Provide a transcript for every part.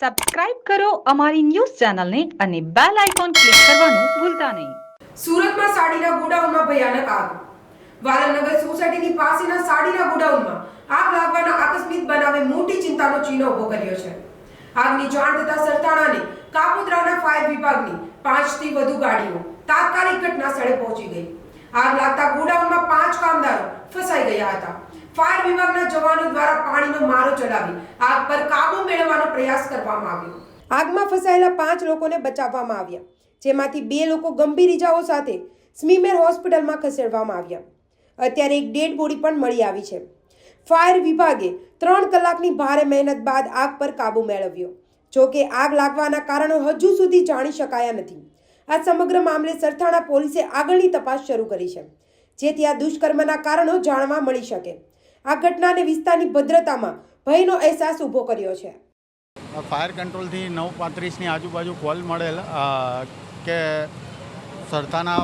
Subscribe કરો અમારી news ચેનલને અને બેલ આઇકોન ક્લિક કરવાનું ભૂલતા નહીં. સુરતમાં સાડીના ગોડાઉનમાં ભયાનક આગ. વાલનગર સોસાયટીની પાસેના સાડીના ગોડાઉનમાં આગ લાગવાના આકસ્મિક બનાવે મોટી ચિંતાનો ચીનો ઊભો કર્યો છે. આગની જાણ થતા સરથાણાને કાપોદ્રાના ફાયર વિભાગની પાંચથી વધુ ગાડીઓ તાત્કાલિક ઘટના સ્થળે પહોંચી ગઈ. આગ લાગતા ગોડાઉનમાં પાંચ કામદારો ફસાઈ ગયા હતા. ફાયર વિભાગના જવાનો દ્વારા પાણીનો મારો ચલાવી આગ પર કાબુ મેળવવાનો પ્રયાસ કરવામાં આવ્યો. આગમાં ફસાયેલા પાંચ લોકોને બચાવવામાં આવ્યા, જેમાંથી બે લોકો ગંભીર ઇજાઓ સાથે સ્મીમેર હોસ્પિટલમાં ખસેડવામાં આવ્યા. અત્યારે એક ડેડ બોડી પણ મળી આવી છે. ફાયર વિભાગે ત્રણ કલાકની ભારે મહેનત બાદ આગ પર કાબુ મેળવ્યો. જો કે આગ લાગવાના કારણો હજુ સુધી જાણી શકાયા નથી. આ સમગ્ર મામલે સરથાણા પોલીસે આગળની તપાસ શરૂ કરી છે, જેથી આ દુષ્કર્મના કારણો જાણવા મળી શકે. આ ઘટનાને વિસ્તારની ભદ્રતામાં ભયનો અહેસાસ ઊભો કર્યો છે. ફાયર કંટ્રોલથી નવ પાંત્રીસની આજુબાજુ કોલ મળેલ કે સરથાના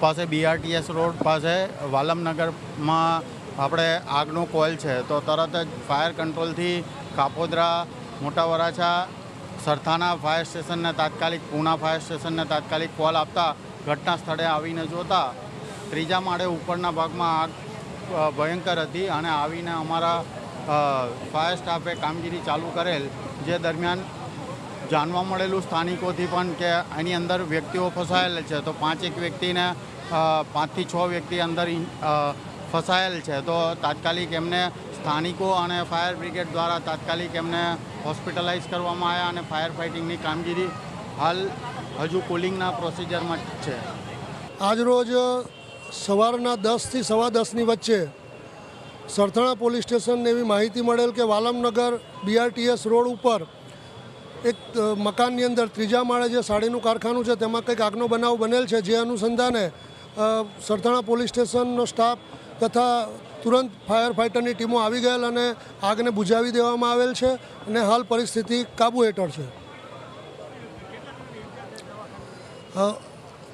પાસે બીઆરટીએસ રોડ પાસે વાલમનગરમાં આપણે આગનો કોલ છે. તો તરત જ ફાયર કંટ્રોલથી કાપોદરા મોટા વરાછા સરથાના ફાયર સ્ટેશનને તાત્કાલિક પૂના ફાયર સ્ટેશનને તાત્કાલિક કોલ આપતા ઘટના સ્થળે આવીને જોતા ત્રીજા માળે ઉપરના ભાગમાં આગ ભયંકર હતી અને આવીને અમારા ફાયર સ્ટાફે કામગીરી ચાલુ કરેલ, જે દરમિયાન જાણવા મળેલું સ્થાનિકોથી પણ કે આની અંદર વ્યક્તિઓ ફસાયેલ છે. તો પાંચેક વ્યક્તિને પાંચથી છ વ્યક્તિ અંદર ફસાયેલ છે. તો તાત્કાલિક એમને સ્થાનિકો અને ફાયર બ્રિગેડ દ્વારા તાત્કાલિક એમને હોસ્પિટલાઇઝ કરવામાં આવ્યા અને ફાયર ફાઇટિંગની કામગીરી હાલ હજુ કુલિંગના પ્રોસિજરમાં છે. આજરોજ સવારના દસથી સવા દસની વચ્ચે સરથાણા પોલીસ સ્ટેશનને એવી માહિતી મળેલ કે વાલમનગર બીઆરટીએસ રોડ ઉપર એક મકાનની અંદર ત્રીજા માળે જે સાડીનું કારખાનું છે, તેમાં કંઈક આગનો બનાવ બનેલ છે, જે અનુસંધાને સરથાણા પોલીસ સ્ટેશનનો સ્ટાફ તથા તુરંત ફાયર ફાઇટરની ટીમો આવી ગયેલ અને આગને બુઝાવી દેવામાં આવેલ છે અને હાલ પરિસ્થિતિ કાબુ હેઠળ છે.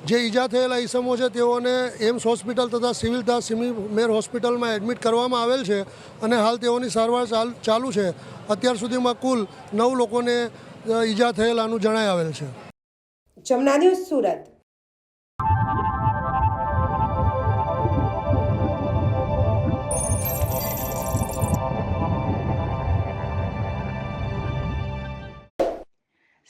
જે ઈજા થયેલા ઈસમો છે, તેઓને એમ્સ હોસ્પિટલ તથા સિવિલ તથા સિમીમેર હોસ્પિટલમાં એડમિટ કરવામાં આવેલ છે અને હાલ તેઓની સારવાર ચાલ- છે. અત્યાર સુધીમાં કુલ નવ લોકોને ઈજા થયેલાનું જણાઈ આવેલ છે. જમના સુરત.